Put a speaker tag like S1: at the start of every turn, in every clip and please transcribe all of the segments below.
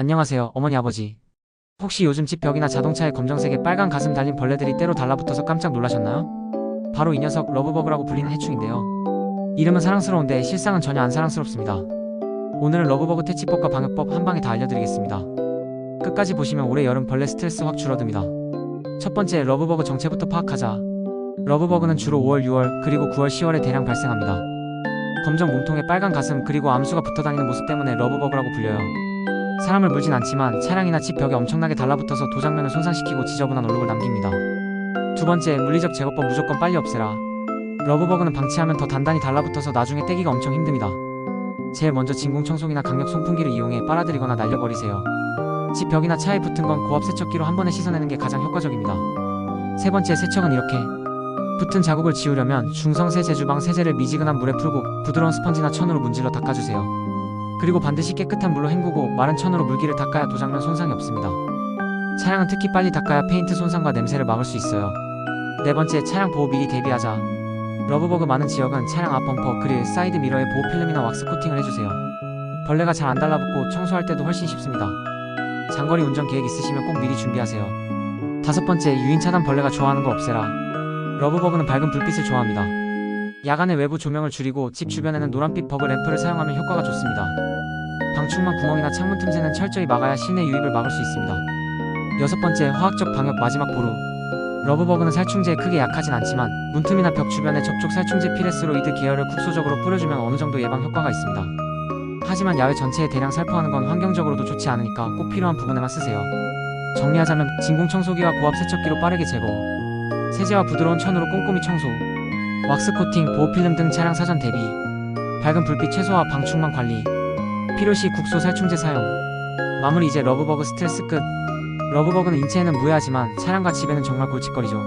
S1: 안녕하세요, 어머니 아버지. 혹시 요즘 집 벽이나 자동차에 검정색에 빨간 가슴 달린 벌레들이 때로 달라붙어서 깜짝 놀라셨나요? 바로 이 녀석 러브버그라고 불리는 해충인데요. 이름은 사랑스러운데 실상은 전혀 안 사랑스럽습니다. 오늘은 러브버그 퇴치법과 방역법 한 방에 다 알려드리겠습니다. 끝까지 보시면 올해 여름 벌레 스트레스 확 줄어듭니다. 첫 번째 러브버그 정체부터 파악하자. 러브버그는 주로 5월, 6월, 그리고 9월, 10월에 대량 발생합니다. 검정 몸통에 빨간 가슴 그리고 암수가 붙어 다니는 모습 때문에 러브버그라고 불려요. 사람을 물진 않지만 차량이나 집 벽에 엄청나게 달라붙어서 도장면을 손상시키고 지저분한 얼룩을 남깁니다. 두 번째, 물리적 제거법 무조건 빨리 없애라. 러브버그는 방치하면 더 단단히 달라붙어서 나중에 떼기가 엄청 힘듭니다. 제일 먼저 진공 청소기나 강력 송풍기를 이용해 빨아들이거나 날려버리세요. 집 벽이나 차에 붙은 건 고압 세척기로 한 번에 씻어내는 게 가장 효과적입니다. 세 번째 세척은 이렇게 붙은 자국을 지우려면 중성세 제주방 세제를 미지근한 물에 풀고 부드러운 스펀지나 천으로 문질러 닦아주세요. 그리고 반드시 깨끗한 물로 헹구고 마른 천으로 물기를 닦아야 도장면 손상이 없습니다. 차량은 특히 빨리 닦아야 페인트 손상과 냄새를 막을 수 있어요. 네 번째, 차량 보호 미리 대비하자. 러브버그 많은 지역은 차량 앞 범퍼, 그릴, 사이드 미러에 보호 필름이나 왁스 코팅을 해주세요. 벌레가 잘 안 달라붙고 청소할 때도 훨씬 쉽습니다. 장거리 운전 계획 있으시면 꼭 미리 준비하세요. 다섯 번째, 유인 차단 벌레가 좋아하는 거 없애라. 러브버그는 밝은 불빛을 좋아합니다. 야간에 외부 조명을 줄이고 집 주변에는 노란빛 버그 램프를 사용하면 효과가 좋습니다. 방충망 구멍이나 창문 틈새는 철저히 막아야 실내 유입을 막을 수 있습니다. 여섯 번째, 화학적 방역 마지막 보루. 러브버그는 살충제에 크게 약하진 않지만 문틈이나 벽 주변에 접촉 살충제 피레스로이드 계열을 국소적으로 뿌려주면 어느 정도 예방 효과가 있습니다. 하지만 야외 전체에 대량 살포하는 건 환경적으로도 좋지 않으니까 꼭 필요한 부분에만 쓰세요. 정리하자면 진공 청소기와 고압 세척기로 빠르게 제거, 세제와 부드러운 천으로 꼼꼼히 청소, 왁스 코팅, 보호 필름 등 차량 사전 대비, 밝은 불빛 최소화 방충망 관리, 필요시 국소 살충제 사용. 마무리 이제 러브버그 스트레스 끝. 러브버그는 인체에는 무해하지만 차량과 집에는 정말 골칫거리죠.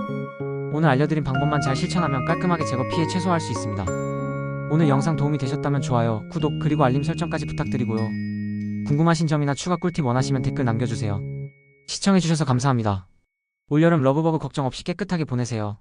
S1: 오늘 알려드린 방법만 잘 실천하면 깔끔하게 제거 피해 최소화할 수 있습니다. 오늘 영상 도움이 되셨다면 좋아요, 구독, 그리고 알림 설정까지 부탁드리고요. 궁금하신 점이나 추가 꿀팁 원하시면 댓글 남겨주세요. 시청해주셔서 감사합니다. 올여름 러브버그 걱정 없이 깨끗하게 보내세요.